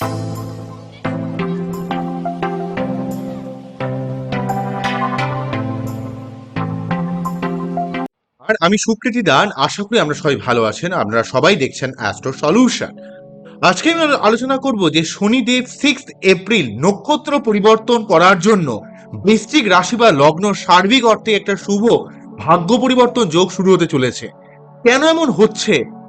আর আমি সুকৃতি দান, আশা করি আমরা সবাই ভালো আছেন, আপনারা সবাই দেখছেন অ্যাস্ট্রো সলিউশন আজকে আমি আলোচনা করব যে শনিদেব সিক্স এপ্রিল নক্ষত্র পরিবর্তন করার জন্য বৃশ্চিক রাশি বা লগ্ন সার্বিক অর্থে একটা শুভ ভাগ্য পরিবর্তন যোগ শুরু হতে চলেছে। কেন এমন হচ্ছে?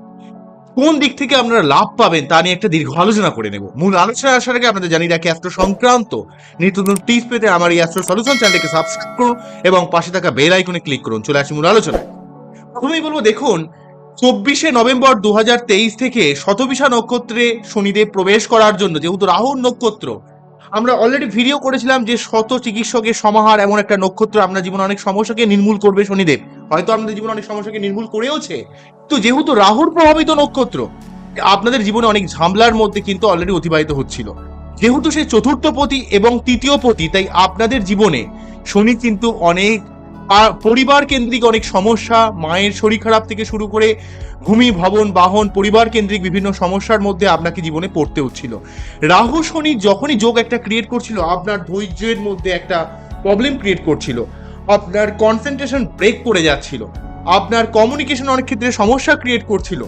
কোন দিক থেকে আপনারা লাভ পাবেন তা নিয়ে একটা দীর্ঘ আলোচনা করে নেব। মূল আলোচনা আসার আগে আপনাদের জানিয়ে রাখি অ্যাস্ট্রো সংক্রান্ত নিত্য নতুন টিপস পেতে আমার এই অ্যাস্ট্রো সলিউশন চ্যানেলকে সাবস্ক্রাইব করুন এবং পাশে থাকা বেল আইকনে ক্লিক করুন। চলে আসি মূল আলোচনায়। প্রথমেই বলব, দেখুন, চব্বিশে নভেম্বর দু হাজার তেইশ থেকে শতবিশা নক্ষত্রে শনিদেব প্রবেশ করার জন্য, যেহেতু রাহুর নক্ষত্র আমরা অলরেডি ভিডিও করেছিলাম যে শত চিকিৎসকের সমাহার এমন একটা নক্ষত্র আপনার জীবনে অনেক সমস্যাকে নির্মূল করবে শনিদেব। হয়তো আপনাদের জীবনে অনেক সমস্যাকে নির্মূল করেওছে। তো যেহেতু রাহুর প্রভাবিত নক্ষত্র, আপনাদের জীবনে অনেক ঝামলার মধ্যে কিন্তু অলরেডি অতিবাহিত হচ্ছিল। যেহেতু সে চতুর্থ পতি এবং তৃতীয় পতি, তাই আপনাদের জীবনে শনি কিন্তু অনেক পরিবার কেন্দ্রিক অনেক সমস্যা, মায়ের শরীর খারাপ থেকে শুরু করে ভূমি, ভবন, বাহন, পরিবার কেন্দ্রিক বিভিন্ন সমস্যার মধ্যে আপনাকে জীবনে পড়তে হচ্ছিল। রাহু, শনি যখনই যোগ একটা ক্রিয়েট করছিল, আপনার ধৈর্যের মধ্যে একটা প্রবলেম ক্রিয়েট করছিল। আপনার কনসেন্ট্রেশন ব্রেক করে যাচ্ছিল। আপনার কমিউনিকেশন অনেক ক্ষেত্রে সমস্যা ক্রিয়েট করছিল।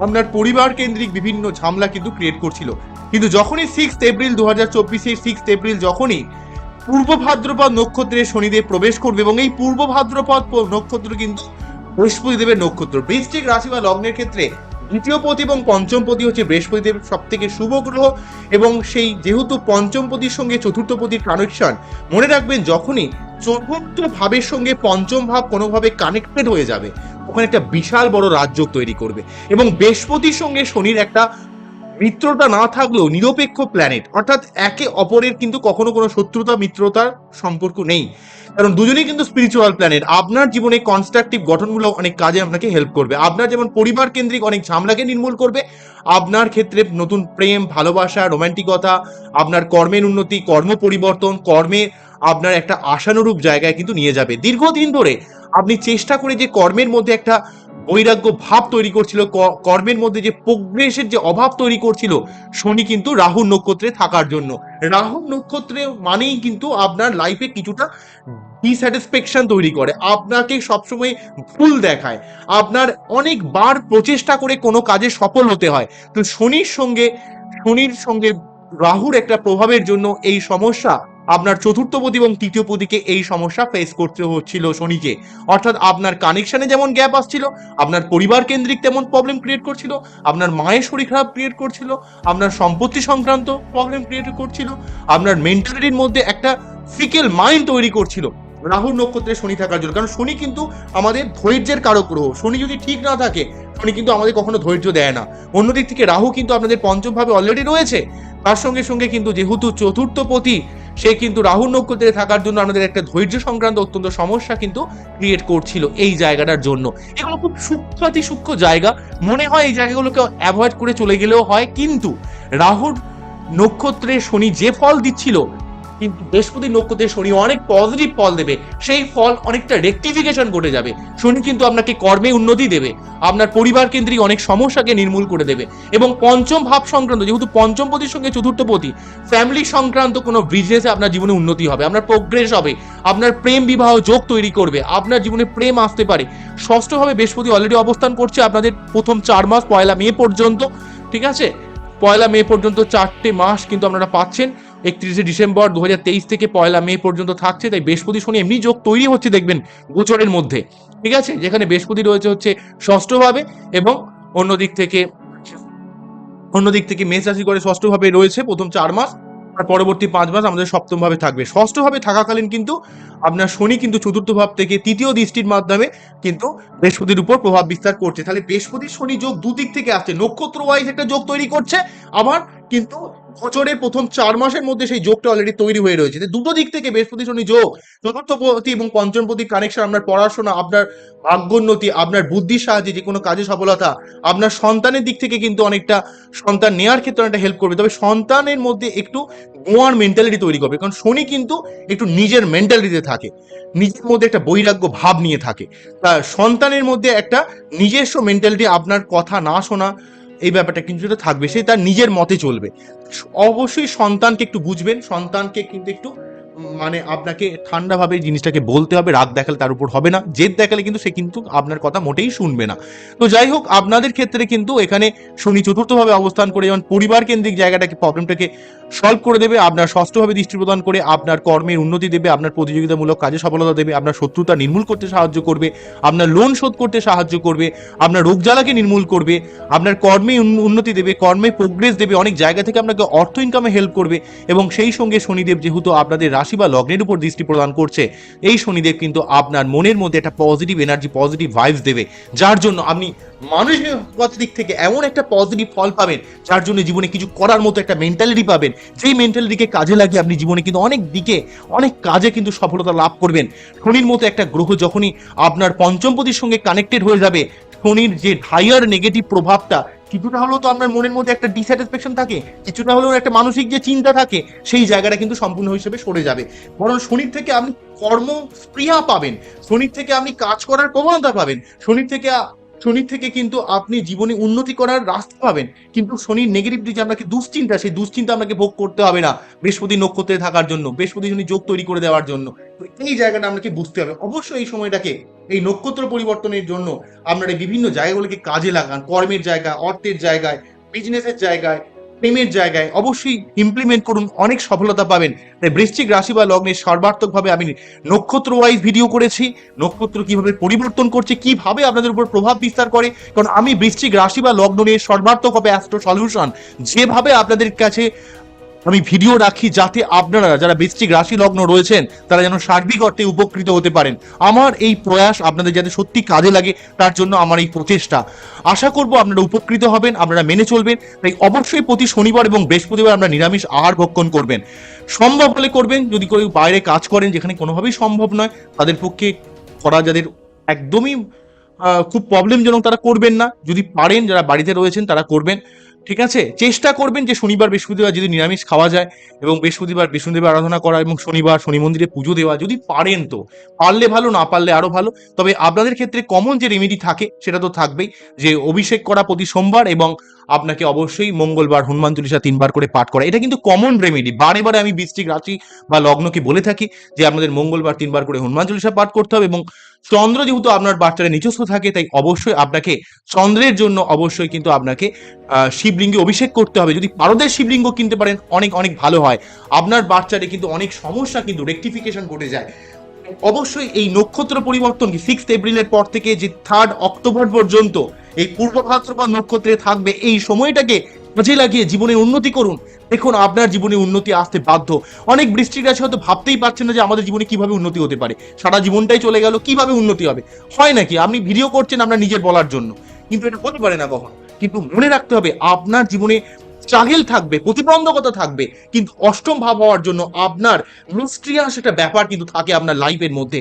আপনার পরিবার কেন্দ্রিক বিভিন্ন ঝামেলা কিন্তু ক্রিয়েট করছিল। কিন্তু যখনই সিক্স এপ্রিল দু হাজার চব্বিশের সিক্স এপ্রিল যখনই পূর্ব ভাদ্রপদ নক্ষত্রে শনিদেব প্রবেশ করবে এবং এই পূর্ব ভাদ্রপদ নক্ষত্র কিন্তু বৃহস্পতি দেবের নক্ষত্র। বৃশ্চিক রাশি বা লগ্নের ক্ষেত্রে দ্বিতীয় পতি এবং পঞ্চম পতি হচ্ছে বৃহস্পতি দেব সব থেকে শুভ গ্রহ এবং সেই যেহেতু পঞ্চম পতির সঙ্গে চতুর্থ পতির কানেকশন মনে রাখবেন যখনই চতুর্থ ভাবের সঙ্গে পঞ্চম ভাব কোনোভাবে কানেক্টেড হয়ে যাবে, ওখানে একটা বিশাল বড় রাজযোগ তৈরি করবে এবং বৃহস্পতির সঙ্গে শনির একটা মিত্রতা না থাকলেও নিরপেক্ষ প্ল্যানেট অর্থাৎ একে অপরের কিন্তু কখনো কোনো শত্রুতা, মিত্রতার সম্পর্ক নেই। কারণ দুজনেই কিন্তু স্পিরিচুয়াল প্ল্যানেট আপনার জীবনে কনস্ট্রাকটিভ গঠনমূলক অনেক কাজে আপনাকে হেল্প করবে। আপনার যেমন পরিবার কেন্দ্রিক অনেক ঝামলাকে নির্মূল করবে, আপনার ক্ষেত্রে নতুন প্রেম, ভালোবাসা রোমান্টিকতা আপনার কর্মের উন্নতি, কর্ম পরিবর্তন, কর্মে আপনার একটা আশানুরূপ জায়গায় কিন্তু নিয়ে যাবে। দীর্ঘদিন ধরে আপনি চেষ্টা করে যে কর্মের মধ্যে একটা বৈরাগ্য ভাব তৈরি করছিল কর্মের মধ্যে যে প্রোগ্রেসের যে অভাব তৈরি করছিল, শনি কিন্তু রাহু নক্ষত্রে থাকার জন্য। রাহু নক্ষত্রে মানেই কিন্তু আপনার লাইফে কিছুটা ডিস্যাটিসফ্যাকশন তৈরি করে, আপনাকে সবসময় ভুল দেখায়, আপনার অনেকবার প্রচেষ্টা করে কোনো কাজে সফল হতে হয়। তো শনির সঙ্গে শনির সঙ্গে রাহুর একটা প্রভাবের জন্য এই সমস্যা আপনার চতুর্থ পতি এবং তৃতীয় পতিকে এই সমস্যা ফেস করতে হচ্ছিল শনিকে। অর্থাৎ আপনার কানেকশানে যেমন গ্যাপ আসছিল, আপনার পরিবার কেন্দ্রিক তেমন প্রবলেম ক্রিয়েট করছিল, আপনার মায়ের শরীর খারাপ ক্রিয়েট করছিল, আপনার সম্পত্তি সংক্রান্ত প্রবলেম ক্রিয়েট করছিল, আপনার মেন্টালিটির মধ্যে একটা ফিকেল মাইন্ড তৈরি করছিল। রাহুর নক্ষত্রে শনি থাকার জন্য। কারণ শনি কিন্তু আমাদের ধৈর্যের কারক গ্রহ শনি যদি ঠিক না থাকে, শনি কিন্তু আমাদের কখনো ধৈর্য দেয় না। অন্যদিক থেকে রাহু কিন্তু আপনাদের পঞ্চমভাবে অলরেডি রয়েছে। তার সঙ্গে সঙ্গে কিন্তু যেহেতু চতুর্থ পতি সে কিন্তু রাহু নক্ষত্রে থাকার জন্য আমাদের একটা ধৈর্য সংক্রান্ত অত্যন্ত সমস্যা কিন্তু ক্রিয়েট করছিল এই জায়গাটার জন্য। এগুলো খুব সূক্ষ্মাতি সূক্ষ্ম জায়গা। মনে হয় এই জায়গাগুলোকে অ্যাভয়েড করে চলে গেলেও হয়। কিন্তু রাহুর নক্ষত্রে শনি যে ফল দিচ্ছিল কিন্তু বৃহস্পতি নক্ষত্রে শনি অনেক পজিটিভ ফল দেবে। সেই ফল অনেকটা রেকটিফিকেশন ঘটে যাবে। শনি কিন্তু আপনাকে কর্মে উন্নতি দেবে। আপনার পরিবার কেন্দ্রিক অনেক সমস্যাকে নির্মূল করে দেবে। এবং পঞ্চম ভাব সংক্রান্ত, যেহেতু পঞ্চম পতির সঙ্গে চতুর্থ পতি ফ্যামিলি সংক্রান্ত কোনো বিজনেসে আপনার জীবনে উন্নতি হবে। আপনার প্রোগ্রেস হবে। আপনার প্রেম বিবাহ যোগ তৈরি করবে। আপনার জীবনে প্রেম আসতে পারে। ষষ্ঠভাবে বৃহস্পতি অলরেডি অবস্থান করছে আপনাদের প্রথম চার মাস, পয়লা মে পর্যন্ত। ঠিক আছে? পয়লা মে পর্যন্ত চারটে মাস কিন্তু আপনারা পাচ্ছেন। একত্রিশে ডিসেম্বর দু হাজার তেইশ থেকে পয়লা মে পর্যন্ত থাকছে, তাই বৃহস্পতি, শনি, এমনি যোগ তৈরি হচ্ছে দেখবেন গোচরের মধ্যে। ঠিক আছে? যেখানে বৃহস্পতি রয়েছে হচ্ছে ষষ্ঠভাবে এবং অন্যদিক থেকে অন্যদিক থেকে মেষ রাশি করে ষষ্ঠভাবে রয়েছে প্রথম চার মাস, আর পরবর্তী পাঁচ মাস আমাদের সপ্তম ভাবে থাকবে। ষষ্ঠভাবে থাকাকালীন কিন্তু আপনার শনি কিন্তু চতুর্থ ভাব থেকে তৃতীয় দৃষ্টির মাধ্যমে কিন্তু বৃহস্পতির উপর প্রভাব বিস্তার করছে। তাহলে বৃহস্পতি, শনি যোগ দুদিক থেকে আসছে। নক্ষত্র ওয়াইজ একটা যোগ তৈরি করছে, আবার কিন্তু বছরের প্রথম চার মাসের মধ্যে সেই যোগটা অলরেডি তৈরি হয়ে রয়েছে। দুটো দিক থেকে বৃহস্পতি শনি যোগ চতুর্থ পতি এবং পঞ্চম পতি কানেকশন আপনার পড়াশোনা, আপনার ভাগ্যোন্নতি আপনার বুদ্ধির সাহায্যে যে কোনো কাজে সফলতা, আপনার সন্তানের দিক থেকে কিন্তু অনেকটা সন্তান নেওয়ার ক্ষেত্রে অনেকটা হেল্প করবে। তবে সন্তানের মধ্যে একটু গোয়ার মেন্টালিটি তৈরি করবে, কারণ শনি কিন্তু একটু নিজের মেন্টালিটিতে থাকে, নিজের মধ্যে একটা বৈরাগ্য ভাব নিয়ে থাকে। তা সন্তানের মধ্যে একটা নিজস্ব মেন্টালিটি আপনার কথা না শোনা এই ব্যাপারটা কিন্তু যেটা থাকবে সে তার নিজের মতে চলবে। অবশ্যই সন্তানকে একটু বুঝবেন, সন্তানকে কিন্তু একটু মানে আপনাকে ঠান্ডাভাবে জিনিসটাকে বলতে হবে, রাগ দেখালে তার উপর হবে না, জেদ দেখালে কিন্তু সে কিন্তু আপনার কথা মোটেই শুনবে না। তো যাই হোক, আপনাদের ক্ষেত্রে কিন্তু এখানে শনি চতুর্থভাবে অবস্থান করে, যেমন পরিবার কেন্দ্রিক জায়গাটাকে প্রবলেমটাকে সলভ করে দেবে, আপনার ষষ্ঠভাবে দৃষ্টি প্রদান করে, আপনার কর্মের উন্নতি দেবে, আপনার প্রতিযোগিতামূলক কাজে সফলতা দেবে, আপনার শত্রুতা নির্মূল করতে সাহায্য করবে, আপনার লোন শোধ করতে সাহায্য করবে, আপনার রোগ জ্বালাকে নির্মূল করবে, আপনার কর্মে উন্নতি দেবে, কর্মে প্রোগ্রেস দেবে, অনেক জায়গা থেকে আপনাকে অর্থ ইনকামে হেল্প করবে এবং সেই সঙ্গে শনিদেব যেহেতু আপনাদের রাশি বা লগ্নের উপর দৃষ্টি প্রদান করছে। এই শনিদেব কিন্তু আপনার মনের মধ্যে একটা পজিটিভ এনার্জি পজিটিভ ভাইবস দেবে। যার জন্য আপনি মানসিকতার দিক থেকে এমন একটা পজিটিভ ফল পাবেন, যার জন্য জীবনে কিছু করার মতো একটা মেন্টালিটি পাবেন। যেই মেন্টালিটিকে কাজে লাগিয়ে আপনি জীবনে কিন্তু অনেক দিকে, অনেক কাজে কিন্তু সফলতা লাভ করবেন। শনির মতো একটা গ্রহ যখনই আপনার পঞ্চমপতির সঙ্গে কানেক্টেড হয়ে যাবে শনির যে হায়ার নেগেটিভ প্রভাবটা, কিছুটা হলেও তো আপনার মনের মধ্যে একটা ডিস্যাটিসফ্যাকশন থাকে, কিছুটা হলেও একটা মানসিক যে চিন্তা থাকে, সেই জায়গাটা কিন্তু সম্পূর্ণ হিসেবে সরে যাবে। বরং শনির থেকে আপনি কর্মস্প্রিয়া পাবেন, শনির থেকে আপনি কাজ করার প্রবণতা পাবেন, শনির থেকে শনির থেকে কিন্তু আপনি জীবনে উন্নতি করার রাস্তা পাবেন। কিন্তু শনির নেগেটিভ যে আপনাকে দুশ্চিন্তা, সেই দুশ্চিন্তা আপনাকে ভোগ করতে হবে না বৃহস্পতি নক্ষত্রে থাকার জন্য, বৃহস্পতি শনি যোগ তৈরি করে দেওয়ার জন্য। তো এই জায়গাটা আপনাকে বুঝতে হবে। অবশ্যই এই সময়টাকে, এই নক্ষত্র পরিবর্তনের জন্য আপনারা বিভিন্ন জায়গাগুলোকে কাজে লাগান। কর্মের জায়গা অর্থের জায়গায় বিজনেসের জায়গায় প্রেমের জায়গায় অবশ্যই ইমপ্লিমেন্ট করুন, অনেক সফলতা পাবেন। তাই বৃশ্চিক রাশি বা লগ্নে সর্বার্থকভাবে আমি নক্ষত্র ওয়াইজ ভিডিও করেছি, নক্ষত্র কীভাবে পরিবর্তন করছে, কীভাবে আপনাদের উপর প্রভাব বিস্তার করে, কারণ আমি বৃশ্চিক রাশি বা লগ্ন নিয়ে হবে অ্যাস্ট্রো সলিউশন যেভাবে আপনাদের কাছে আমি ভিডিও রাখি যাতে আপনারা যারা বৃশ্চিক রাশি লগ্ন রয়েছেন, তারা যেন সার্বিক অর্থে উপকৃত হতে পারেন। আমার এই প্রয়াস আপনাদের যাতে সত্যি কাজে লাগে, তার জন্য আমার এই প্রচেষ্টা। আশা করব আপনারা উপকৃত হবেন, আপনারা মেনে চলবেন। তাই অবশ্যই প্রতি শনিবার এবং বৃহস্পতিবার আপনারা নিরামিষ আহার ভক্ষণ করবেন। সম্ভব হলে করবেন, যদি কেউ বাইরে কাজ করেন, যেখানে কোনোভাবেই সম্ভব নয়, তাদের পক্ষে করা যাদের একদমই খুব প্রবলেমজনক তারা করবেন না। যদি পারেন, যারা বাড়িতে রয়েছেন, তারা করবেন। ঠিক আছে? চেষ্টা করবেন যে শনিবার বৃহস্পতিবার যদি নিরামিষ খাওয়া যায় এবং বৃহস্পতিবার বিষ্ণুদেবের আরাধনা করা এবং শনিবার শনি মন্দিরে পুজো দেওয়া যদি পারেন তো। পারলে ভালো, না পারলে আরও ভালো। তবে আপনাদের ক্ষেত্রে কমন যে রেমেডি থাকে সেটা তো থাকবেই, যে অভিষেক করা প্রতি সোমবার এবং আপনাকে অবশ্যই মঙ্গলবার হনুমান চল্লিশা তিনবার করে পাঠ করা এটা কিন্তু কমন রেমেডি বারে বারে আমি বৃষ্টিক রাশি বা লগ্নকে বলে থাকি যে আপনাদের মঙ্গলবার তিনবার করে হনুমান চল্লিশা পাঠ করতে হবে এবং চন্দ্র যেহেতু আপনার বাচ্চারা নিজস্ব থাকে, তাই অবশ্যই আপনাকে চন্দ্রের জন্য অবশ্যই কিন্তু আপনাকে শিবলিঙ্গে অভিষেক করতে হবে। যদি পারদের শিবলিঙ্গ কিনতে পারেন, অনেক অনেক ভালো হয়। আপনার বাচ্চারে কিন্তু অনেক সমস্যা কিন্তু রেকটিফিকেশন ঘটে যায়। অবশ্যই এই নক্ষত্র পরিবর্তন সিক্স এপ্রিলের পর থেকে যে থার্ড অক্টোবর পর্যন্ত এই পূর্ব ভাদ্রপদ নক্ষত্রে থাকবে, এই সময়টাকে কাজে লাগিয়ে জীবনের উন্নতি করুন। দেখুন, আপনার জীবনে উন্নতি আসতে বাধ্য। অনেক বৃষ্টির কাছে হয়তো ভাবতেই পারছেন না যে আমাদের জীবনে কীভাবে উন্নতি হতে পারে। সারা জীবনটাই চলে গেল, কীভাবে উন্নতি হবে? হয় নাকি? আপনি ভিডিও করছেন আপনার নিজের বলার জন্য। কিন্তু এটা হতে পারে না কখন। কিন্তু মনে রাখতে হবে, আপনার জীবনে স্ট্রাগেল থাকবে, প্রতিবন্ধকতা থাকবে, কিন্তু অষ্টম ভাব হওয়ার জন্য আপনার একটা ব্যাপার কিন্তু থাকে আপনার লাইফের মধ্যে।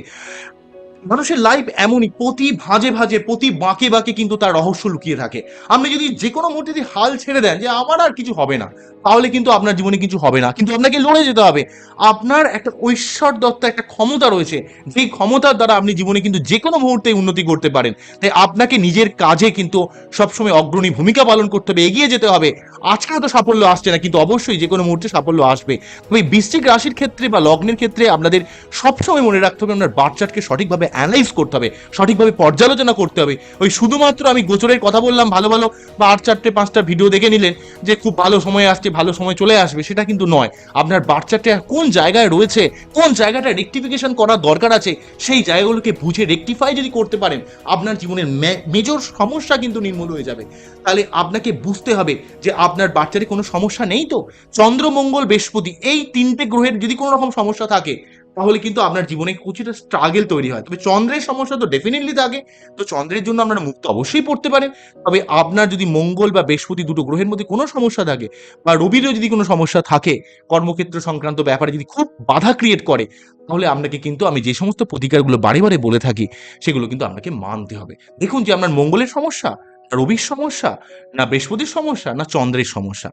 মানুষের লাইফ এমনই, প্রতি ভাঁজে ভাঁজে, প্রতি বাঁকে বাঁকে কিন্তু তার রহস্য লুকিয়ে থাকে। আপনি যদি যে কোনো মুহূর্তে যদি হাল ছেড়ে দেন যে আমার আর কিছু হবে না, তাহলে কিন্তু আপনার জীবনে কিছু হবে না। কিন্তু আপনাকে লড়ে যেতে হবে। আপনার একটা ঐশ্বর দত্ত একটা ক্ষমতা রয়েছে। যেই ক্ষমতার দ্বারা আপনি জীবনে কিন্তু যে কোনো মুহূর্তে উন্নতি করতে পারেন। তাই আপনাকে নিজের কাজে কিন্তু সবসময় অগ্রণী ভূমিকা পালন করতে হবে, এগিয়ে যেতে হবে। আজকে হয়তো সাফল্য আসছে না, কিন্তু অবশ্যই যে কোনো মুহূর্তে সাফল্য আসবে। তবে বৃশ্চিক রাশির ক্ষেত্রে বা লগ্নের ক্ষেত্রে আপনাদের সবসময় মনে রাখতে হবে, আপনার বাচ্চাটকে সঠিকভাবে অ্যানালাইজ করতে হবে, সঠিকভাবে পর্যালোচনা করতে হবে। ওই শুধুমাত্র আমি গোচরের কথা বললাম, ভালো ভালো বা আট চারটে, পাঁচটা ভিডিও দেখে নিলেন যে খুব ভালো সময় আসছে, ভালো সময় চলে আসবে, সেটা কিন্তু নয়। আপনার বাচ্চাটা কোন জায়গায় রয়েছে, কোন জায়গাটা রেকটিফিকেশন করার দরকার আছে, সেই জায়গাগুলোকে বুঝে রেকটিফাই যদি করতে পারেন, আপনার জীবনের মেজর সমস্যা কিন্তু নির্মূল হয়ে যাবে। তাহলে আপনাকে বুঝতে হবে যে আপনার বাচ্চাদের কোনো সমস্যা নেই তো? চন্দ্রমঙ্গল বৃহস্পতি, এই তিনটে গ্রহের যদি কোনো রকম সমস্যা থাকে তাহলে কিন্তু আপনার জীবনে কিছুটা স্ট্রাগল তৈরি হয়। তবে চন্দ্রের সমস্যা তো ডেফিনেটলি থাকে। তো চন্দ্রের জন্য আপনারা মুক্ত অবশ্যই পড়তে পারেন। তবে আপনার যদি মঙ্গল বা বৃহস্পতি দুটো গ্রহের মধ্যে কোনো সমস্যা থাকে বা রবিরও যদি কোনো সমস্যা থাকে, কর্মক্ষেত্র সংক্রান্ত ব্যাপারে যদি খুব বাধা ক্রিয়েট করে, তাহলে আপনাকে কিন্তু আমি যে সমস্ত প্রতিকারগুলো বারে বারে বলে থাকি, সেগুলো কিন্তু আপনাকে মানতে হবে। দেখুন যে আপনার মঙ্গলের সমস্যা রবির সমস্যা, না বৃহস্পতির সমস্যা, না চন্দ্রের সমস্যা।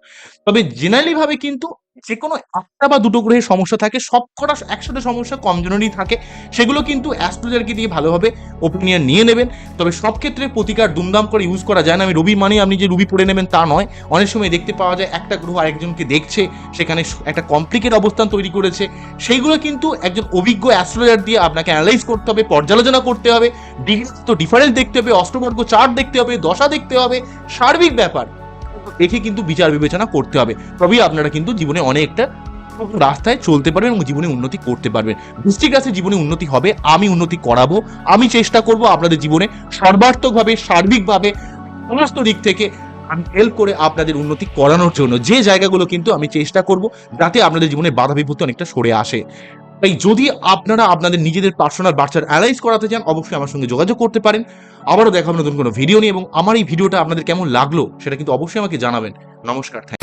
তবে জেনারেলি ভাবে কিন্তু যে কোনো একটা বা দুটো গ্রহের সমস্যা থাকে, সব কটা একসাথে সমস্যা কম জনেরই থাকে। সেগুলো কিন্তু অ্যাস্ট্রোলজারকে দিয়ে ভালোভাবে ওপিনিয়ন নিয়ে নেবেন। তবে সব ক্ষেত্রে প্রতিকার দুমদাম করে ইউজ করা যায় না। আমি রবি মানে আপনি যে রুবি পড়ে নেবেন তা নয়। অনেক সময় দেখতে পাওয়া যায় একটা গ্রহ আরেকজনকে দেখছে, সেখানে একটা কমপ্লিকেট অবস্থান তৈরি করেছে। সেইগুলো কিন্তু একজন অভিজ্ঞ অ্যাস্ট্রোলজার দিয়ে আপনাকে অ্যানালাইজ করতে হবে, পর্যালোচনা করতে হবে। ডিগ্রি তো ডিফারেন্স দেখতে হবে অষ্টবর্গ চার্ট দেখতে হবে, দশা দেখতে হবে, সার্বিক ব্যাপার। দেখে কিন্তু বিচার বিবেচনা করতে হবে। তবেই আপনারা কিন্তু জীবনে অনেকটা রাস্তায় চলতে পারবেন এবং জীবনে উন্নতি করতে পারবেন। বৃষ্টিক রাশি জীবনে উন্নতি হবে, আমি উন্নতি করাবো, আমি চেষ্টা করব আপনাদের জীবনে সর্বার্থকভাবে, সার্বিকভাবে সমস্ত দিক থেকে আমি হেল্প করে আপনাদের উন্নতি করানোর জন্য। যে জায়গাগুলো কিন্তু আমি চেষ্টা করব, যাতে আপনাদের জীবনে বাধা বিপত্তি অনেকটা সরে আসে। তাই যদি আপনারা আপনাদের নিজেদের পার্সোনাল বাচ্চার অ্যালাইজ করাতে চান, অবশ্যই আমার সঙ্গে যোগাযোগ করতে পারেন। আবারও দেখাবো নতুন কোনো ভিডিও নিয়ে এবং আমার এই ভিডিওটা আপনাদের কেমন লাগল, সেটা কিন্তু অবশ্যই আমাকে জানাবেন। নমস্কার থ্যাংক